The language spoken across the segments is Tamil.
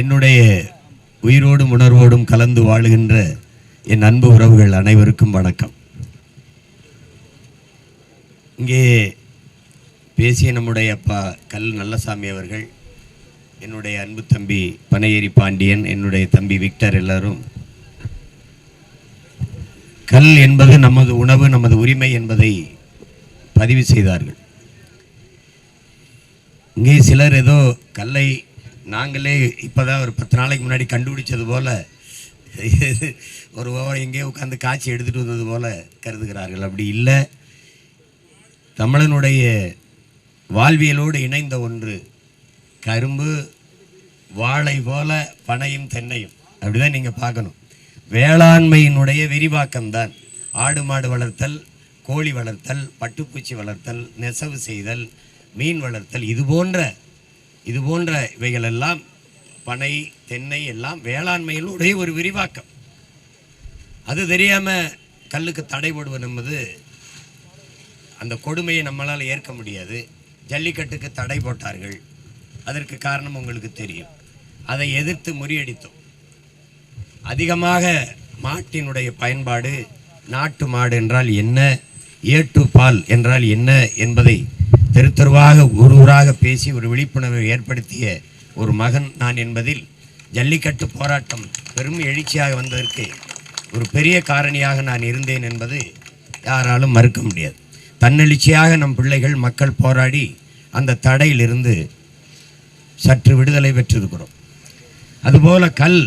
என்னுடைய உயிரோடும் உணர்வோடும் கலந்து வாழுகின்ற என் அன்பு உறவுகள் அனைவருக்கும் வணக்கம். இங்கே பேசிய நம்முடைய அப்பா கல் நல்லசாமி அவர்கள் என்னுடைய அன்பு தம்பி பனையேரி பாண்டியன் என்னுடைய தம்பி விக்டர் எல்லாரும். கல் என்பது நமது உணவு நமது உரிமை என்பதை பதிவு செய்தார்கள். இங்கே சிலர் ஏதோ கல்லை நாங்களே இப்போதான் ஒரு பத்து நாளைக்கு முன்னாடி கண்டுபிடிச்சது போல் ஒரு ஓவர் எங்கேயோ உட்காந்து காய்ச்சி எடுத்துகிட்டு வந்தது போல் கருதுகிறார்கள். அப்படி இல்லை. தமிழனுடைய வாழ்வியலோடு இணைந்த ஒன்று கரும்பு வாழை போல பனையும் தென்னையும். அப்படிதான் நீங்கள் பார்க்கணும். வேளாண்மையினுடைய விரிவாக்கம்தான். ஆடு மாடு வளர்த்தல் கோழி வளர்த்தல் பட்டுப்பூச்சி வளர்த்தல் நெசவு செய்தல் மீன் வளர்த்தல் இது போன்ற இது போன்ற இவைகளெல்லாம் பனை தென்னை எல்லாம் வேளாண்மையினுடைய ஒரு விரிவாக்கம். அது தெரியாமல் கல்லுக்கு தடை போடுவது என்பது அந்த கொடுமையை நம்மளால் ஏற்க முடியாது. ஜல்லிக்கட்டுக்கு தடை போட்டார்கள். அதற்கு காரணம் உங்களுக்கு தெரியும். அதை எதிர்த்து முறியடித்தோம். அதிகமாக மாட்டினுடைய பயன்பாடு நாட்டு மாடு என்றால் என்ன? ஏட்டு பால் என்றால் என்ன என்பதை தெரு தெருவாக ஊர் ஊராக பேசி ஒரு விழிப்புணர்வை ஏற்படுத்திய ஒரு மகன் நான் என்பதில் ஜல்லிக்கட்டு போராட்டம் பெரும் எழுச்சியாக வந்ததற்கு ஒரு பெரிய காரணியாக நான் இருந்தேன் என்பது யாராலும் மறுக்க முடியாது. தன்னெழுச்சியாக நம் பிள்ளைகள் மக்கள் போராடி அந்த தடையிலிருந்து சற்று விடுதலை பெற்றிருக்கிறோம். அதுபோல கல்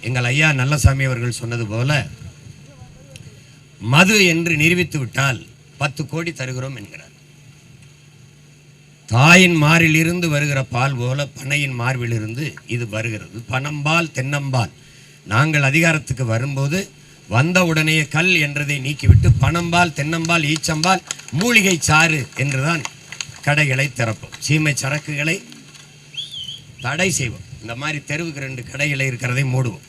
எங்கள் ஐயா நல்லசாமி அவர்கள் சொன்னது போல மது என்று நிரூபித்து விட்டால் பத்து கோடி தருகிறோம் என்கிறார். தாயின் மாரிலிருந்து வருகிற பால் போல பனையின் மார்பிலிருந்து இது வருகிறது. பனம்பால் தென்னம்பால். நாங்கள் அதிகாரத்துக்கு வரும்போது வந்த உடனே கல் என்றதை நீக்கிவிட்டு பனம்பால் தென்னம்பால் ஈச்சம்பால் மூலிகை சாறு என்றுதான் கடைகளை திறப்போம். சீமை சரக்குகளை தடை செய்வோம். இந்த மாதிரி தெருவுக்கு ரெண்டு கடைகளை இருக்கிறதை மூடுவோம்.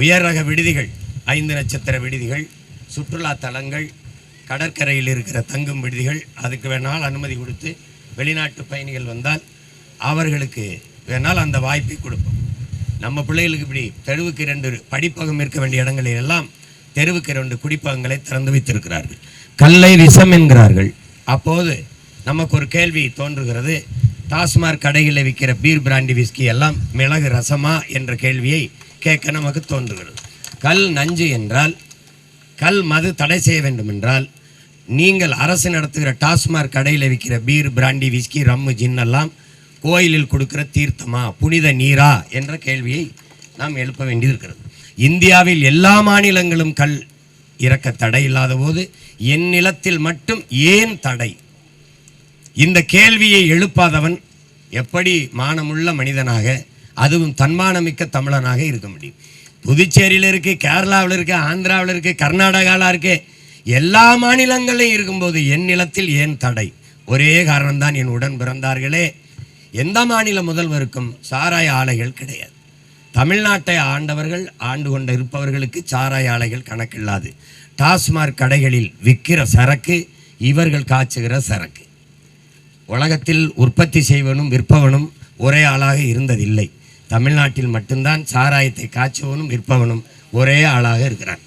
உயர் ரக விடுதிகள் ஐந்து நட்சத்திர விடுதிகள் சுற்றுலா தலங்கள் கடற்கரையில் இருக்கிற தங்கும் விடுதிகள் அதுக்கு வேணால் அனுமதி கொடுத்து வெளிநாட்டு பயணிகள் வந்தால் அவர்களுக்கு வேணால் அந்த வாய்ப்பை கொடுப்போம். நம்ம பிள்ளைகளுக்கு இப்படி தெருவுக்கு இரண்டு படிப்பகம் இருக்க வேண்டிய இடங்களில் எல்லாம் தெருவுக்கு இரண்டு குடிப்பகங்களை திறந்து வைத்திருக்கிறார்கள். கல்லை விஷம் என்கிறார்கள். அப்போது நமக்கு ஒரு கேள்வி தோன்றுகிறது. டாஸ்மாக் கடைகளில் விற்கிற பீர் பிராண்டி விஸ்கி எல்லாம் மிளகு ரசமா என்ற கேள்வியை கேட்க நமக்கு தோன்றுகிறது. கல் நஞ்சு என்றால் கல் மது தடை செய்ய வேண்டும் என்றால் நீங்கள் அரசு நடத்துகிற டாஸ்மாக் கடையில் விற்கிற பீர் பிராண்டி விஸ்கி ரம்மு ஜின்னெல்லாம் கோயிலில் கொடுக்கிற தீர்த்தமா? புனித நீரா? என்ற கேள்வியை நாம் எழுப்ப வேண்டியிருக்கிறது இந்தியாவில் எல்லா மாநிலங்களும் கல் இறக்க தடை இல்லாத போது என் நிலத்தில் மட்டும் ஏன் தடை? இந்த கேள்வியை எழுப்பாதவன் எப்படி மானமுள்ள மனிதனாக அதுவும் தன்மானமிக்க தமிழனாக இருக்க முடியும்? புதுச்சேரியில் இருக்குது கேரளாவில் இருக்குது ஆந்திராவில் இருக்குது கர்நாடகாவில் இருக்குது எல்லா மாநிலங்களிலும் இருக்கும்போது என் நிலத்தில் ஏன் தடை? ஒரே காரணம்தான் என் உடன் பிறந்தார்களே. எந்த மாநில முதல்வருக்கும் சாராய ஆலைகள் கிடையாது. தமிழ்நாட்டை ஆண்டவர்கள் ஆண்டு கொண்ட இருப்பவர்களுக்கு சாராய ஆலைகள் கணக்கில்லாது. டாஸ்மாக் கடைகளில் விற்கிற சரக்கு இவர்கள் காய்ச்சுகிற சரக்கு. உலகத்தில் உற்பத்தி செய்வனும் விற்பவனும் ஒரே ஆளாக இருந்ததில்லை. தமிழ்நாட்டில் மட்டும்தான் சாராயத்தை காய்ச்சுவனும் விற்பவனும் ஒரே ஆளாக இருக்கிறான்.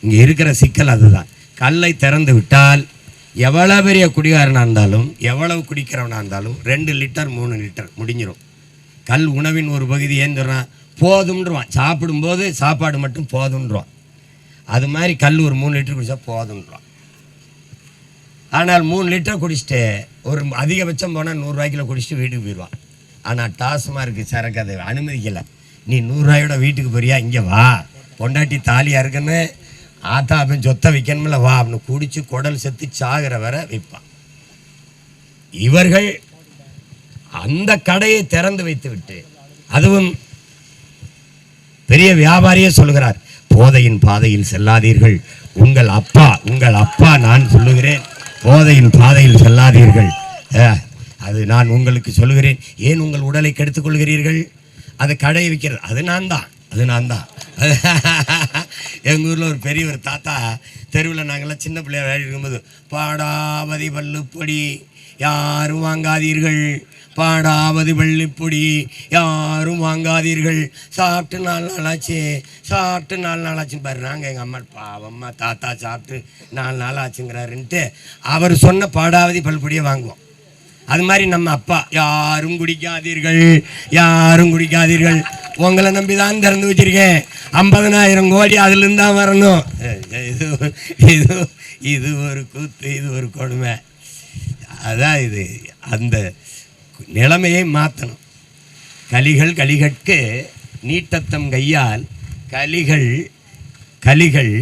இங்கே இருக்கிற சிக்கல் அதுதான். கல்லை திறந்து விட்டால் எவ்வளோ பெரிய குடிகாரனாக இருந்தாலும் எவ்வளவு குடிக்கிறவனாக இருந்தாலும் ரெண்டு லிட்டர் மூணு லிட்டர் முடிஞ்சிடும் கல் உணவின் ஒரு பகுதி ஏந்துடுறான் சொல்கிறான் சாப்பிடும்போது சாப்பாடு மட்டும் போதுன்றான் அது மாதிரி கல் ஒரு மூணு லிட்டர் குடித்தா போதும்ன்றான் ஆனால் மூணு லிட்டர் குடிச்சிட்டு ஒரு அதிகபட்சம் போனால் நூறுரூவாய்க்கில் குடிச்சிட்டு வீட்டுக்கு போயிடுவான் ஆனால் டாஸ்மார்க்கு சரக்கு அதை அனுமதிக்கலை. நீ நூறுரூவாயோட வீட்டுக்கு போறியா? இங்கே வா. பொண்டாட்டி தாலியாக இருக்குன்னு ஆத்தாப்பின் சொத்தை விற்கணும்ல வா அப்படின்னு குடித்து குடல் செத்து சாகிற வரை விற்பான் இவர்கள் அந்த கடையை திறந்து வைத்து விட்டு அதுவும் பெரிய வியாபாரியே சொல்கிறார் போதையின் பாதையில் செல்லாதீர்கள். உங்கள் அப்பா உங்கள் அப்பா நான் சொல்லுகிறேன் போதையின் பாதையில் செல்லாதீர்கள். அது நான் உங்களுக்கு சொல்லுகிறேன். ஏன் உங்கள் உடலை கெடுத்துக் கொள்கிறீர்கள்? அது கடையை விற்கிறது அது நான் தான் அது நான் தான் எங்கள் ஊரில் ஒரு பெரிய ஒரு தாத்தா தெருவில் நாங்கள்லாம் சின்ன பிள்ளையா விளையாடி இருக்கும்போது பாடாவதி பள்ளுப்பொடி யாரும் வாங்காதீர்கள். பாடாவது வெள்ளிப்பொடி யாரும் வாங்காதீர்கள். சாப்பிட்டு நாலு நாளாச்சு சாப்பிட்டு நாலு நாளாச்சுன்னு பாரு நாங்கள் எங்கள் அம்மா பாவம்மா தாத்தா சாப்பிட்டு நாலு நாள் ஆச்சுங்கிறாருன்ட்டு அவர் சொன்ன பாடாவதி பல்பொடியை வாங்குவோம். அது மாதிரி நம்ம அப்பா யாரும் குடிக்காதீர்கள் யாரும் குடிக்காதீர்கள். உங்களை நம்பி தான் திறந்து வச்சிருக்கேன். ஐம்பதனாயிரம் கோடி அதுலேருந்து தான் வரணும் இது இது இது ஒரு கூத்து இது ஒரு கொடுமை. அதான் இது. அந்த நிலைமையை மாற்றணும் கலிகள் கலிகட்கு நீட்டத்தம் கையால் கலிகள் கலிகள்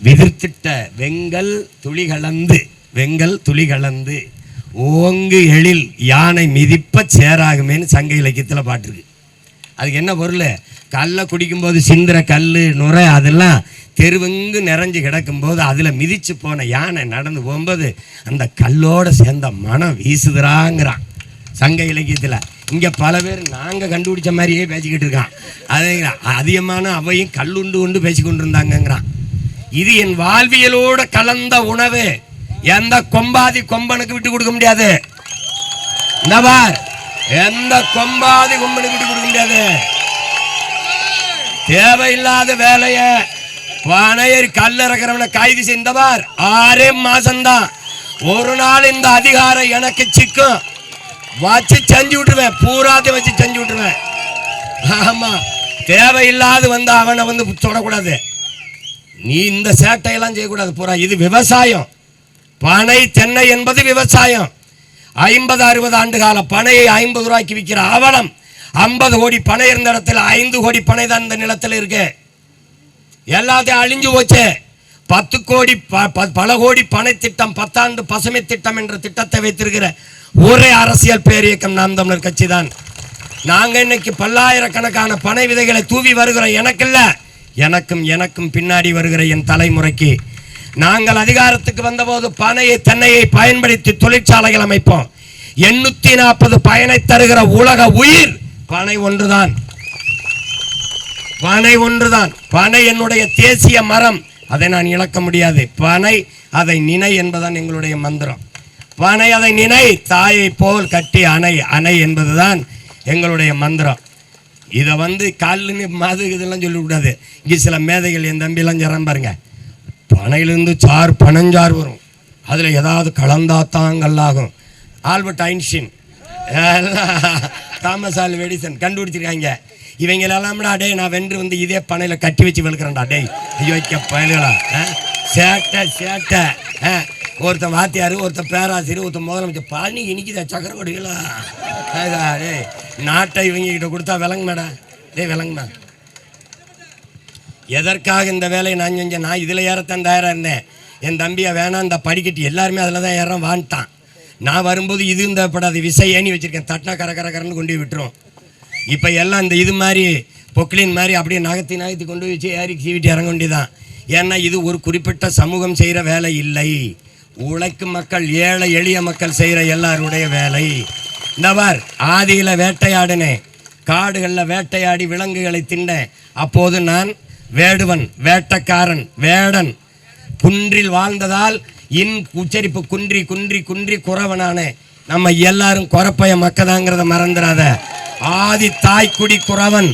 விதிர்த்திட்ட வெங்கல் துளி கலந்து வெங்கல் துளி கலந்து ஓங்கு எழில் யானை மிதிப்ப சேராகுமேன்னு சங்க இலக்கியத்தில் பாட்டிருக்கு. அதுக்கு என்ன பொருள்? கல்லை குடிக்கும்போது சிந்திர கல் நுரை அதெல்லாம் தெருவெங்கு நிறைஞ்சு கிடக்கும்போது அதில் மிதித்து போன யானை நடந்து போகும்போது அந்த கல்லோடு சேர்ந்த மனம் வீசுதுறாங்கிறான். சங்க இலக்கியத்தில். இங்கே பல பேர் நாங்கள் கண்டுபிடிச்ச மாதிரியே பேசிக்கிட்டு இருக்கான். அதேங்கிறான் அதிகமான அவையும் கல்லுண்டு கொண்டு பேசி கொண்டு இருந்தாங்கங்கிறான் இது என் வாழ்வியலோடு கலந்த உணவு. எந்த கொம்பாதி கொம்பனுக்கு விட்டு கொடுக்க முடியாது. இந்த பார். எந்த கொம்பாதி கொம்பனுக்கு விட்டு கொடுக்க முடியாது தேவையில்லாத வேலைய பனையர் கல் இறக்குறவனை கைது செய்தவார் ஆறே மாசம்தான். ஒரு நாள் இந்த அதிகாரம் எனக்கு சிக்கும். வச்சு செஞ்சு விட்டுருவேன். பூராத்தி வச்சு செஞ்சு விட்டுருவேன். ஆமா தேவையில்லாது வந்து அவனை வந்து தொடக்கூடாது. நீ இந்த சேட்டையெல்லாம் செய்யக்கூடாது பூரா. இது விவசாயம். பனை தென்னை என்பது விவசாயம். ஐம்பது அறுபது ஆண்டு கால பனையை ஐம்பது ரூபாய்க்கு விற்கிற அவலம் ஐம்பது கோடி பனை இருந்த இடத்துல ஐந்து கோடி பனை தான் இந்த நிலத்தில் இருக்கு. எல்லாத்தையும் அழிஞ்சு போச்சு. பத்து கோடி ப- ப- பல கோடி பனை திட்டம் பத்தாண்டு பசுமை திட்டம் என்ற திட்டத்தை வைத்திருக்கிற ஒரே அரசியல் பேரியக்கம் நாம் தமிழர் கட்சி தான். நாங்கள் இன்னைக்கு பல்லாயிரக்கணக்கான பனை விதைகளை தூவி வருகிற எனக்கில்ல. எனக்கும் எனக்கும் பின்னாடி வருகிற என் தலைமுறைக்கு நாங்கள் அதிகாரத்துக்கு வந்தபோது பனையை தென்னையை பயன்படுத்தி தொழிற்சாலைகள் அமைப்போம். எண்ணூத்தி நாற்பது பயனை தருகிற உலக உயிர் பனை ஒன்றுதான். பனை ஒன்றுதான். பனை என்னுடைய தேசிய மரம். அதை நான் இழக்க முடியாது. பனை அதை நினை என்பதுதான் எங்களுடைய மந்திரம். பனை அதை நினை தாயை போல் கட்டி அணை அணை என்பதுதான் எங்களுடைய மந்திரம். இதை வந்து கால்னு மது இதெல்லாம் சொல்லக்கூடாது இங்கே சில மேதைகள் என் தம்பிலாம் சொல்கிறான் பாருங்க. பனையிலிருந்து சார் பனஞ்சார் வரும். அதில் ஏதாவது கலந்தாத்தாங்கல்லாகும் Albert Einstein. Thomas Alva Edison கண்டுபிடிச்சிருக்காங்க. இவங்களெல்லாம்டா டேய் நான் வென்று வந்து இதே பனையில் கட்டி வச்சு வெளுக்கிறேன்டா டேய். ஐயோக்க பயல்களா ஆ? சேட்டை சேட்டை ஒருத்தன் வாத்தியார் ஒருத்தன் பேராசிரியர் ஒருத்தன் முதலமைச்சர். பழனி இனிக்குதா சக்கரவடிகளா டேய் நாட்டை இவங்க கிட்ட கொடுத்தா விளங்குமாடா. டேய் விளங்குமா? எதற்காக இந்த வேலையை நான் செஞ்சேன்? நான் இதில் ஏறத்தான் தயாராக இருந்தேன். என் தம்பியை வேணாம் இந்த படிக்கட்டு எல்லாருமே அதில் தான் ஏறான் வான்ட்டான். நான் வரும்போது இது தேவைப்படாது விசை ஏணி வச்சுருக்கேன். தட்டினா கர கர கரன்னு கொண்டு விட்டுரும். இப்போ எல்லாம் இந்த இது மாதிரி பொக்லின் மாதிரி அப்படியே நகர்த்தி நகர்த்தி கொண்டு வச்சு ஏறி சீவிட்டு இறங்க வேண்டியதான் ஏன்னா இது ஒரு குறிப்பிட்ட சமூகம் செய்கிற வேலை இல்லை. உழைக்கும் மக்கள் ஏழை எளிய மக்கள் செய்கிற எல்லாருடைய வேலை. இந்தவார் ஆதியில் வேட்டையாடினேன். காடுகளில் வேட்டையாடி விலங்குகளை தின்னேன். அப்போது நான் வேடுவன் வேட்டக்காரன் வேடன். குன்றில் வாழ்ந்ததால் இன் உச்சரிப்பு குன்றி குன்றி குன்றி குறவனானே நம்ம எல்லாரும் குறப்பைய மக்கதாங்கிறத மறந்துடாத ஆதி தாய்க்குடி குறவன்.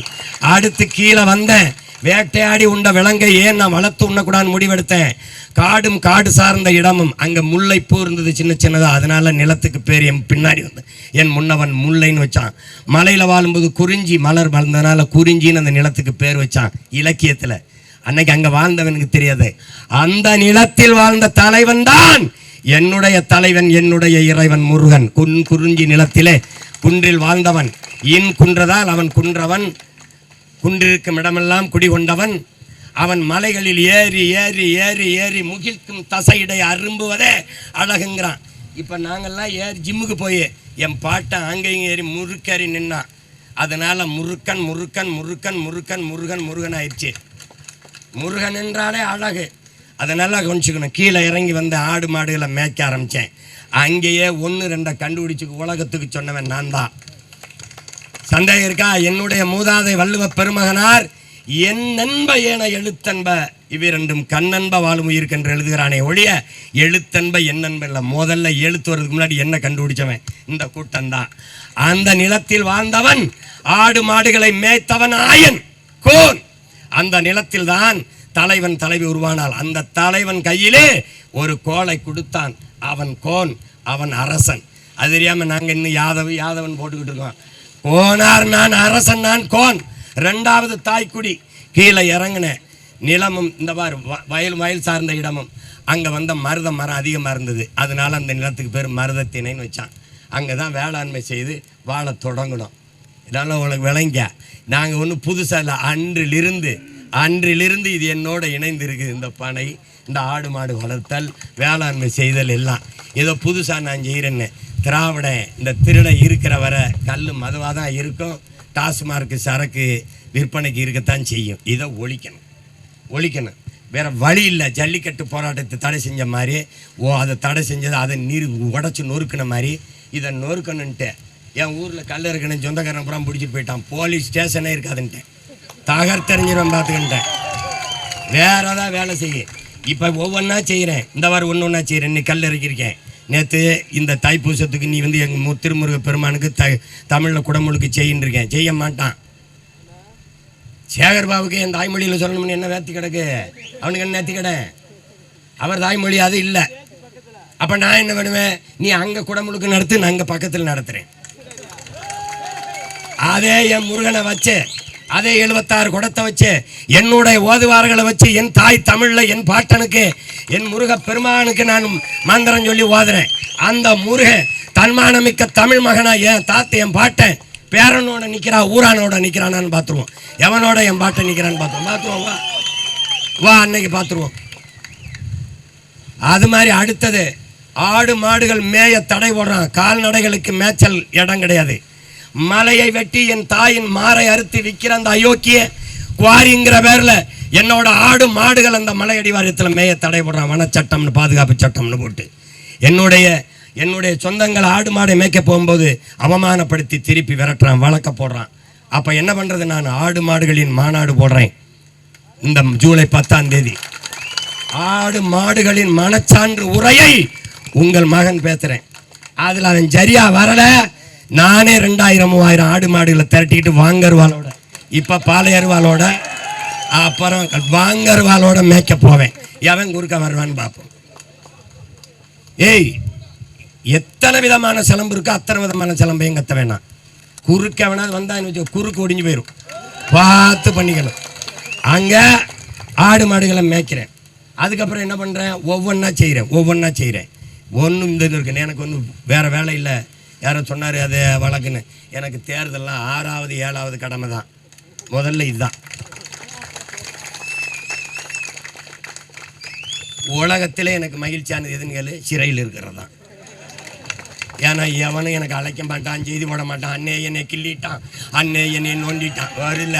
அடுத்து கீழே வந்தேன் வேட்டையாடி உண்ட விலங்கை ஏன் நான் வளர்த்து உண்ணக்கூடாதுன்னு முடிவெடுத்தேன்? காடும் காடு சார்ந்த இடமும் அங்கே முல்லைப்பூ இருந்தது சின்ன சின்னதாக அதனால் நிலத்துக்கு பேர் என் பின்னாடி வந்து என் முன்னவன் முல்லைன்னு வச்சான். மலையில் வாழும்போது குறிஞ்சி மலர் வளர்ந்ததுனால குறிஞ்சின்னு அந்த நிலத்துக்கு பேர் வச்சான் இலக்கியத்தில். அன்னைக்கு அங்கே வாழ்ந்தவனுக்கு தெரியாது. அந்த நிலத்தில் வாழ்ந்த தலைவன் தான் என்னுடைய தலைவன் என்னுடைய இறைவன் முருகன். குன் குறிஞ்சி நிலத்திலே குன்றில் வாழ்ந்தவன். இன் குன்றதால் அவன் குன்றவன். குன்றிருக்கும் இடமெல்லாம் குடிகொண்டவன் அவன் மலைகளில் ஏறி ஏறி ஏறி ஏறி முகிழ்க்கும் தசையிடை அரும்புவதே அழகுங்கிறான். இப்போ நாங்கள்லாம் ஏறி ஜிம்முக்கு போய் என் பாட்டை அங்கேயும் ஏறி முறுக்கேறி நின்னான். அதனால் முருக்கன் முருக்கன் முருக்கன் முருக்கன் முருகன் முருகன் ஆயிடுச்சு. முருகன் என்றாலே அழகு. அதை நல்லா கொஞ்சிக்கணும் கீழே இறங்கி வந்து ஆடு மாடுகளை மேய்க்க ஆரம்பித்தேன் அங்கேயே ஒன்று ரெண்டை கண்டுபிடிச்சி உலகத்துக்கு சொன்னவன் நான் தான். சந்தேகம் இருக்கா என்னுடைய மூதாதை வள்ளுவ பெருமகனார் என் நண்ப ஏன எழுத்தன்ப? இவ்விரண்டும் கண்ணன்ப வாழும் உயிருக்கு என்று எழுதுகிறானே ஒழிய எழுத்தன்ப என்னன்ப இல்லை முதல்ல எழுத்து வர்றதுக்கு முன்னாடி என்ன கண்டுபிடிச்சவன்? இந்த கூட்டம்தான் அந்த நிலத்தில் வாழ்ந்தவன் ஆடு மாடுகளை மேய்த்தவன் ஆயன் கோன். அந்த நிலத்தில் தான் தலைவன் தலைவி உருவானால் அந்த தலைவன் கையிலே ஒரு கோலை கொடுத்தான். அவன் கோன் அவன் அரசன். அது தெரியாமல் நாங்கள் இன்னும் யாதவ யாதவன் போட்டுக்கிட்டு இருக்கோம். ஓனார் நான் அரசன் நான் கோன். ரெண்டாவது தாய்க்குடி. கீழே இறங்கினேன் நிலமும் இந்த பாரு வ- வயல் வயல் சார்ந்த இடமும். அங்கே வந்த மருத மரம் அதிகமாக இருந்தது. அதனால் அந்த நிலத்துக்கு பேர் மருதத்திணைன்னு வச்சான். அங்கே தான் வேளாண்மை செய்து வாழ தொடங்கணும் இதனால் உங்களுக்கு விளங்க. நாங்கள் ஒன்றும் புதுசாக இல்லை. அன்றிலிருந்து அன்றிலிருந்து இது என்னோட இணைந்து இருக்குது இந்த பனை இந்த ஆடு மாடு வளர்த்தல் வேளாண்மை செய்தல் எல்லாம். ஏதோ புதுசாக நான் செய்கிறேன்னு திராவிட இந்த திருடை இருக்கிற வரை கல் மதுவாக தான் இருக்கும். டாஸ்மார்க்கு சரக்கு விற்பனைக்கு இருக்கத்தான் செய்யும். இதை ஒழிக்கணும். ஒழிக்கணும். வேறு வழி இல்லை. ஜல்லிக்கட்டு போராட்டத்தை தடை செஞ்ச மாதிரி ஓ அதை தடை செஞ்சது அதை நீர் உடச்சி நொறுக்கின மாதிரி இதை நொறுக்கணுன்ட்டு. என் ஊரில் கல் இருக்கணும் சொந்தக்காரன் புறம் பிடிச்சிட்டு போயிட்டான். போலீஸ் ஸ்டேஷனே இருக்காதுன்ட்டேன். தகர்த்தறிஞ்சிடும் பார்த்துக்கிட்டேன். வேறு தான் வேலை செய்ய. இப்போ ஒவ்வொன்றா செய்கிறேன் இந்த வாரம் ஒன்று ஒன்றா செய்கிறேன் இன்னும் கல் இறக்கியிருக்கேன். நேற்று இந்த தைப்பூசத்துக்கு நீ வந்து எங்கள் திருமுருக பெருமானுக்கு த தமிழில் குடமுழுக்கு செய்யின்னு இருக்கேன் செய்ய மாட்டான். சேகர் பாபுக்கு என் தாய்மொழியில் சொல்லணும்னு என்ன வேத்தி கிடக்கு? அவனுக்கு என்ன நேர்த்தி கிட? அவர் தாய்மொழி அது இல்லை. அப்போ நான் என்ன பண்ணுவேன்? நீ அங்கே குடமுழுக்கு நடத்து நான் அங்கே பக்கத்தில் நடத்துகிறேன் அதே என் முருகனை வச்சேன் அதே எழுபத்தாறு குடத்தை வச்சு என்னுடைய ஓதுவார்களை வச்சு என் தாய் தமிழில் என் பாட்டனுக்கு என் முருக பெருமானுக்கு நான் மந்திரம் சொல்லி ஓதுறேன். அந்த முருக தன்மானமிக்க தமிழ் மகனா என் தாத்தை என் பாட்டன் பேரனோட நிற்கிறா ஊரானோட நிற்கிறானான்னு பார்த்துருவோம். எவனோட என் பாட்டை நிற்கிறான்னு பார்த்துருவோம். பார்த்துருவோம் வா. வா அன்னைக்கு பார்த்துருவோம். அது மாதிரி அடுத்தது ஆடு மாடுகள் மேய தடை போடுறான். கால்நடைகளுக்கு மேய்ச்சல் இடம் கிடையாது. மலையை வெட்டி என் தாயின் மாரை அறுத்து விற்கிற அந்த அயோக்கிய குவாரிங்கிற பேரில் என்னோட ஆடு மாடுகள் அந்த மலையடிவாரத்தில் மேய தடை வனச்சட்டம்னு பாதுகாப்பு சட்டம்னு போட்டு. என்னுடைய என்னுடைய சொந்தங்கள் ஆடு மாடை மேய்க்க போகும்போது அவமானப்படுத்தி திருப்பி விரட்டுறான் வழக்க போடுறான். அப்போ என்ன பண்ணுறது நான்? ஆடு மாடுகளின் மாநாடு போடுறேன். இந்த ஜூலை பத்தாம் தேதி. ஆடு மாடுகளின் மனச்சான்று உரையை உங்கள் மகன் பேசுகிறேன் அதில் அவன் சரியா வரல. நானே ரெண்டாயிரம் மூவாயிரம் ஆடு மாடுகளை திரட்டிக்கிட்டு வாங்கருவாளோட. இப்போ பாலையருவாளோட அப்புறம் வாங்கருவாளோட மேய்க்க போவேன். எவன் குறுக்க வருவான்னு பார்ப்போம். ஏய் எத்தனை விதமான சிலம்பு இருக்கோ அத்தனை விதமான சிலம்பையும் கத்த வேணாம். குறுக்க வேணா வந்தான்னு வச்சு குறுக்கு ஒடிஞ்சு போயிடும் பார்த்து பண்ணிக்கணும். அங்கே ஆடு மாடுகளை மேய்க்கிறேன். அதுக்கப்புறம் என்ன பண்ணுறேன் ஒவ்வொன்றா செய்கிறேன் ஒவ்வொன்றா செய்கிறேன் ஒன்றும் இந்த இது இருக்குன்னு எனக்கு ஒன்றும் வேறு வேலை இல்லை. யாரோ சொன்னார் அது வழக்குன்னு. எனக்கு தேர்தலில் ஆறாவது ஏழாவது கடமை தான். முதல்ல இதுதான். உலகத்தில் எனக்கு மகிழ்ச்சியானது எதுன்னு கேளு சிறையில் இருக்கிறது தான். ஏன்னா எவனும் எனக்கு அழைக்க மாட்டான் செய்தி போட மாட்டான். அண்ணே என்னை கிள்ளிட்டான் அண்ணே என்னை நோண்டிட்டான். வரல.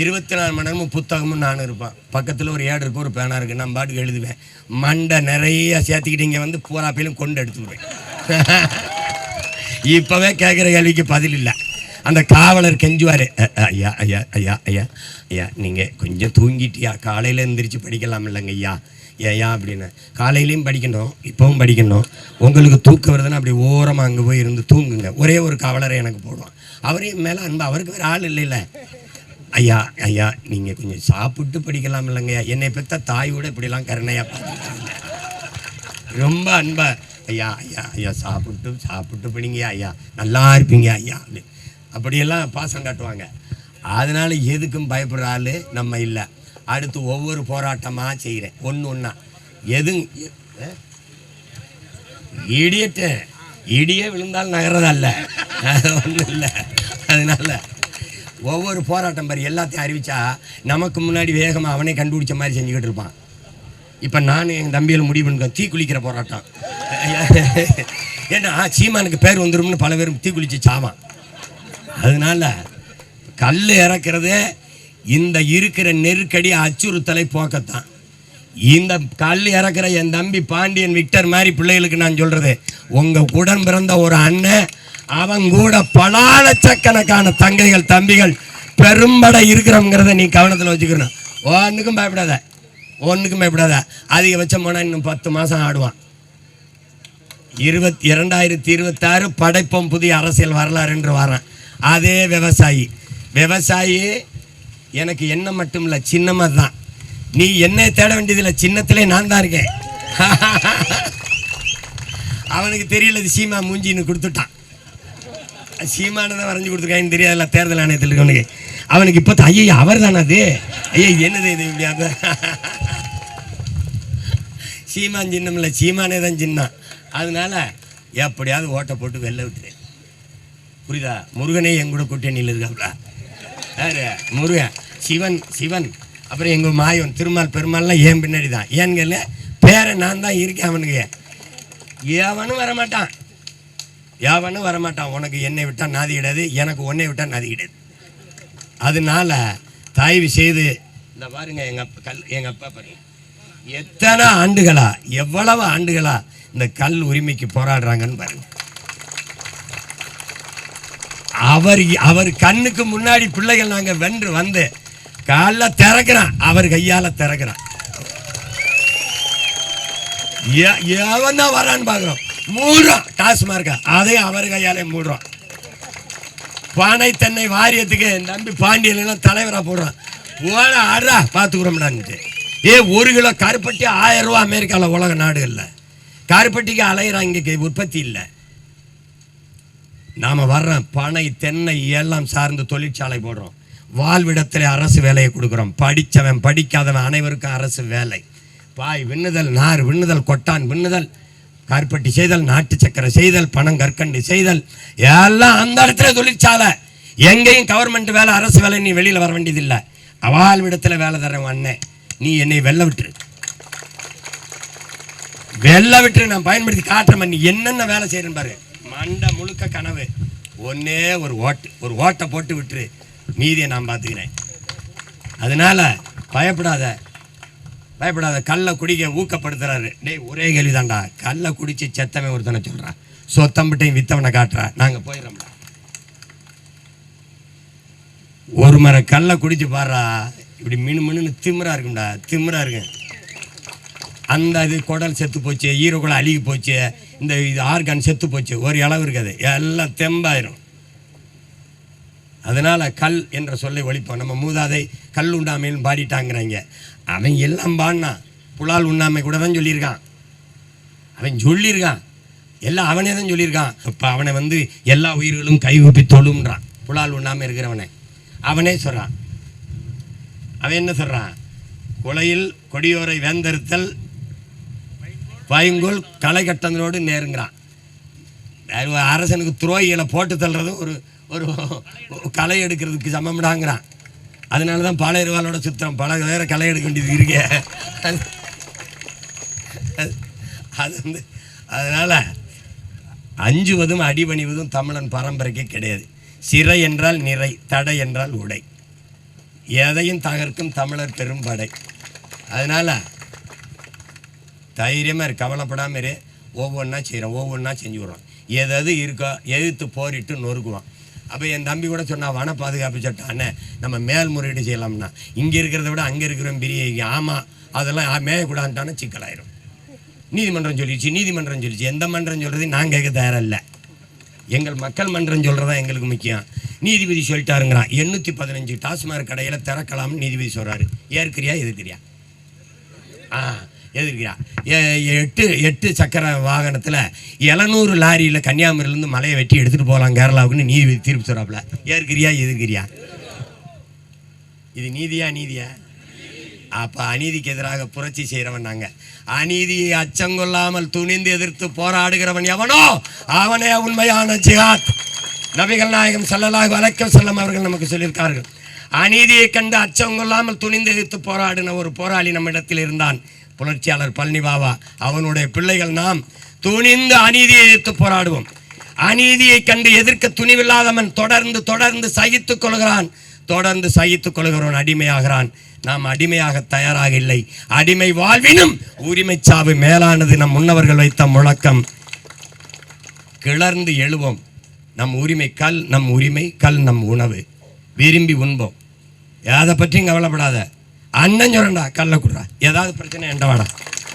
இருபத்தி நாலு மணி நேரமும் புத்தகமும் நானும் இருப்பேன். பக்கத்தில் ஒரு ஏடு இருக்கும் ஒரு பேனா இருக்குது நான் பாட்டுக்கு எழுதுவேன். மண்டை நிறைய சேர்த்துக்கிட்டு இங்கே வந்து பூராப்பையிலும் கொண்டு எடுத்துருவேன் இப்போவே கேட்குற கேள்விக்கு பதில் இல்லை. அந்த காவலர் கெஞ்சுவார். ஐயா ஐயா ஐயா ஐயா ஐயா நீங்கள் கொஞ்சம் தூங்கிட்டியா? காலையில் எந்திரிச்சு படிக்கலாம் இல்லைங்க ஐயா. ஏயா அப்படின்னு. காலையிலையும் படிக்கணும் இப்போவும் படிக்கணும். உங்களுக்கு தூக்கம் வருதுன்னா அப்படி ஓரமாக அங்கே போய் இருந்து தூங்குங்க. ஒரே ஒரு காவலரை எனக்கு போடுவான். அவரையும் மேலே அன்பு. அவருக்கு வேறு ஆள் இல்லைல்ல. ஐயா ஐயா நீங்கள் கொஞ்சம் சாப்பிட்டு படிக்கலாம் இல்லைங்கய்யா என்னை பெற்ற தாயோட இப்படிலாம் கருணையாக பார்த்துட்டாங்க ரொம்ப அன்பை. ஐயா ஐயா ஐயா சாப்பிட்டு சாப்பிட்டு பிடிங்க ஐயா. நல்லா இருப்பீங்க ஐயா. அப்படியெல்லாம் பாசம் காட்டுவாங்க. அதனால எதுக்கும் பயப்படுற ஆள் நம்ம இல்லை. அடுத்து ஒவ்வொரு போராட்டமாக செய்கிறேன் ஒன்று ஒன்றா எது இடியட்டு. இடியே விழுந்தால் நகரதல்ல ஒன்றும் இல்லை. அதனால ஒவ்வொரு போராட்டம் பாரு எல்லாத்தையும் அறிவிச்சா நமக்கு முன்னாடி வேகமாக அவனே கண்டுபிடிச்ச மாதிரி செஞ்சுக்கிட்டு இருப்பான். இப்போ நான் எங்கள் தம்பியில் முடிவு பண்ணிருக்கோம் தீ குளிக்கிற போராட்டம். ஏன்னா சீமானுக்கு பேர் வந்துரும்னு பல பேரும் தீ குளிச்சு சாவான். அதனால கல் இறக்குறது இந்த இருக்கிற நெருக்கடி அச்சுறுத்தலை போக்கத்தான். இந்த கல் இறக்குற என் தம்பி பாண்டியன் விக்டர் மாதிரி பிள்ளைகளுக்கு நான் சொல்கிறது உங்கள் உடன் பிறந்த ஒரு அண்ணன் அவன் கூட பல லட்சக்கணக்கான தங்கைகள் தம்பிகள் பெரும்பட இருக்கிறவங்கிறத நீ கவனத்தில் வச்சுக்கணும். ஒன்றுக்கும் பயப்படாத. ஒன்றுக்கும் பயப்படாத அதிகபட்சம் போனால் இன்னும் பத்து மாதம் ஆடுவான். இருபத்தி இரண்டாயிரத்தி இருபத்தாறு படைப்போம் புதிய அரசியல் வரலாறு என்று வரேன். அதே விவசாயி. விவசாயி எனக்கு என்ன மட்டும் இல்லை சின்னமாக தான் நீ என்னை தேட வேண்டியதில்லை சின்னத்திலே நான் தான் இருக்கேன். அவனுக்கு தெரியல இது சீமா மூஞ்சின்னு கொடுத்துட்டான். சீமானு தான் வரைஞ்சி கொடுத்துருக்கான்னு தெரியாதுல்ல தேர்தல் ஆணையத்தில் இருக்கவனுக்கு. அவனுக்கு இப்போ ஐயா அவர் தானே அது? ஐயா என்னது இது இப்படியாது சீமான் சின்னம் இல்லை சீமானே தான் சின்னம். அதனால எப்படியாவது ஓட்டை போட்டு வெளில விட்டுரு. புரியுதா? முருகனே என் கூட கூட்டணியில் இருக்காப்ல. யாரு? முருகன். சிவன் சிவன். அப்புறம் எங்கள் மாயவன் திருமால் பெருமாள்லாம் ஏன் பின்னாடி தான் ஏன்னு பேரை நான் தான் இருக்கேன் அவனுக்கு. ஏவனும் வரமாட்டான். ஏவனும் வரமாட்டான். உனக்கு என்னை விட்டால் நாதி கிடையாது எனக்கு உன்னை விட்டால் நாதி கிடையாது. அதனால தயவு செய்து இந்த பாருங்க எங்கள் அப்பா கல் எங்கள் அப்பா பாருங்க. எத்தனை ஆண்டுகளா எவ்வளவு ஆண்டுகளா இந்த கல் உரிமைக்கு போராடுறாங்கன்னு பாருங்க. அவர் அவர் கண்ணுக்கு முன்னாடி பிள்ளைகள் நாங்க வென்று வந்து காலைல திறக்கிறான் அவர் கையால திறக்கிறான். எவன் தான் வரான்னு பார்க்குறோம் மூடுறோம் டாஸ்மார்க்கா அதையும் அவர் கையாலே மூடுறோம் பானை தென்னை வாரியத்துக்கு நம்பி பாண்டியலாம் தலைவராக போடுறான். ஓட ஆடுறா பார்த்துக்குறோம்டான்ட்டு ஏ ஒரு கிலோ கருப்பட்டி ஆயிரம் ரூபா அமெரிக்காவில் உலக நாடுகளில் கருப்பட்டிக்கு அலையிறான் இங்கே உற்பத்தி இல்லை. நாம் வர்றோம் பனை தென்னை எல்லாம் சார்ந்து தொழிற்சாலை போடுறோம். வாழ்விடத்தில் அரசு வேலையை கொடுக்குறோம். படித்தவன் படிக்காதவன் அனைவருக்கும் அரசு வேலை. பாய் விண்ணுதல் நார் விண்ணுதல் கொட்டான் விண்ணுதல் கருப்பட்டி செய்தல் நாட்டு சக்கரை செய்தல் பணம் கற்கண்டு செய்தல் எல்லாம் அந்த இடத்துல தொழிற்சாலை. எங்கேயும் கவர்மெண்ட் வேலை அரசு வேலை நீ வெளியில் வர வேண்டியதில்லை. வாழ்விடத்தில் வேலை தரேன் அண்ணன் நீ என்னை வெல்ல விட்டுரு. வெள்ள விட்டு நான் பயன்படுத்தி காட்டுறேன் நீ என்னென்ன வேலை செய்யறேன் பாரு. மண்டை முழுக்க கனவு. ஒன்னே ஒரு ஓட்டு. ஒரு ஓட்டை போட்டு விட்டுரு. மீதியை நான் பார்த்துக்கிறேன். அதனால பயப்படாத. பயப்படாத. கல்லை குடிக்க ஊக்கப்படுத்துறாரு. டேய் ஒரே கேள்விதான்டா. கல்லை குடிச்சு செத்தவன் ஒருத்தனை சொல்கிறான் சொத்தம்பிட்டையும் வித்தவனை காட்டுறா. நாங்கள் போயிடறோம்டா. ஒரு மர கல்லை குடிச்சு பாடுறா இப்படி மினு மினுன்னு திமிரா இருக்கும்டா திமிரா இருக்கு. அந்த இது குடல் செத்து போச்சு ஈரோக்குள்ள அழுகி போச்சு இந்த இது ஆர்கான் செத்து போச்சு ஒரு அளவு இருக்காது. எல்லாம் தெம்பாயிரும். அதனால கல் என்ற சொல்லை ஒழிப்போம். நம்ம மூதாதை கல் உண்டாமைன்னு பாடிட்டாங்கிறாங்க. அவன் எல்லாம் பாடினான். புலால் உண்ணாமை கூட தான் சொல்லியிருக்கான். அவன் சொல்லியிருக்கான். எல்லாம் அவனே தான் சொல்லியிருக்கான். இப்போ அவனை வந்து எல்லா உயிர்களும் கைவிப்பி தொழும்ன்றான். புலால் உண்ணாமல் இருக்கிறவனை. அவனே சொல்கிறான் அவன் என்ன சொல்கிறான் குலையில் கொடியோரை வேந்தறுத்தல் பைங்கோல் களை கட்டங்களோடு நேருங்கிறான் அரசனுக்கு துரோகிகளை போட்டு தள்ளுறதும் ஒரு ஒரு களை எடுக்கிறதுக்கு சமம்டாங்கிறான். அதனால தான் பழைய இருவாளோட சுத்தம் பல வேற களை எடுக்க வேண்டியது இருக்கே. அது- அது வந்து அதனால் அஞ்சுவதும் அடிபணிவதும் தமிழன் பரம்பரைக்கு கிடையாது. சிறை என்றால் நிறை தடை என்றால் உடை. எதையும் தகர்க்கும் தமிழர் பெரும் படை. அதனால் தைரியமாக இரு கவலைப்படாமல் இரு. ஒவ்வொன்றா செய்கிறோம் ஒவ்வொன்றா செஞ்சு விடுறோம். எது எது இருக்கோ எதிர்த்து போரிட்டு நொறுக்குவோம். அப்போ என் தம்பி கூட சொன்னால் வன பாதுகாப்பு சட்டம் அண்ணே நம்ம மேல்முறையீடு செய்யலாம்னா. இங்கே இருக்கிறத விட அங்கே இருக்கிறவன் பெரிய ஆமாம் அதெல்லாம் ஆ, சிக்கலாயிரும். நீதிமன்றம் சொல்லிடுச்சு நீதிமன்றம் சொல்லிச்சு எந்த மன்றம் சொல்கிறது நான் கேட்க தயாரில்லை. இல்லை எங்கள் மக்கள் மன்றம் சொல்கிறதா எங்களுக்கு முக்கியம். நீதிபதி சொல்லிட்டாருங்கிறான். எண்ணூற்றி பதினஞ்சு டாஸ்மாக் கடையில் திறக்கலாம்னு நீதிபதி சொல்கிறாரு ஏற்கிறியா எதிர்க்கிறியா? ஆ எதிர்க்கிறா எட்டு எட்டு சக்கர வாகனத்தில் இளநூறு லாரியில் கன்னியாகுமரியிலேருந்து மலையை வெட்டி எடுத்துகிட்டு போகலாம் கேரளாவுக்குன்னு நீதிபதி தீர்ப்பு சொல்கிறாப்புல ஏற்கிறியா எதிர்க்கிறியா? இது நீதியா நீதியா? அப்போ அநீதிக்கு எதிராக புரட்சி செய்கிறவன் நாங்கள் அநீதியை அச்சங்கொள்ளாமல் துணிந்து எதிர்த்து போராடுகிறவன் எவனோ அவனே உண்மையான ஜிஹாத். நபிகள் நாயகம் செல்லலாக அலைஹி செல்லம் அவர்கள் நமக்கு சொல்லியிருக்கார்கள். அநீதியை கண்டு அச்சம் கொள்ளாமல் துணிந்து எதிர்த்து போராடின ஒரு போராளி நம்மிடத்தில் இருந்தான். புரட்சியாளர் பழனி பாபா. அவனுடைய பிள்ளைகள் நாம் துணிந்து அநீதியை எதிர்த்து போராடுவோம். அநீதியை கண்டு எதிர்க்க துணிவில்லாதவன் தொடர்ந்து தொடர்ந்து சகித்துக் கொள்கிறான். தொடர்ந்து சகித்துக் கொள்கிறவன் அடிமையாகிறான். நாம் அடிமையாக தயாராக இல்லை அடிமை வாழ்வினும் உரிமை சாவு மேலானது நம் முன்னவர்கள் வைத்த முழக்கம். கிளர்ந்து எழுவோம். நம் உரிமை கல் நம் உரிமை கல் நம் உணவு. விரும்பி உண்போம். எதை பற்றியும் கவலைப்படாத. அண்ணன் சொல்றேன்டா கல்ல குடுறா. ஏதாவது பிரச்சனை எண்டவாடா. வாடா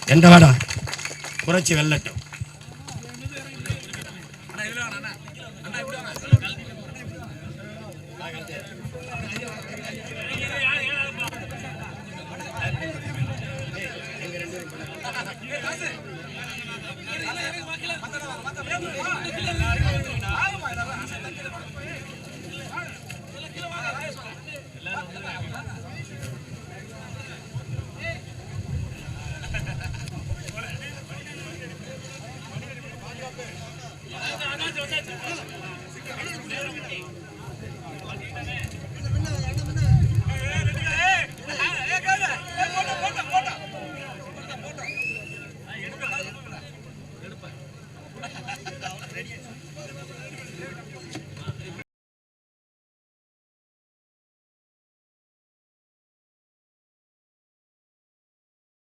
எண்ட வாடா புரட்சி வெல்லட்டும்.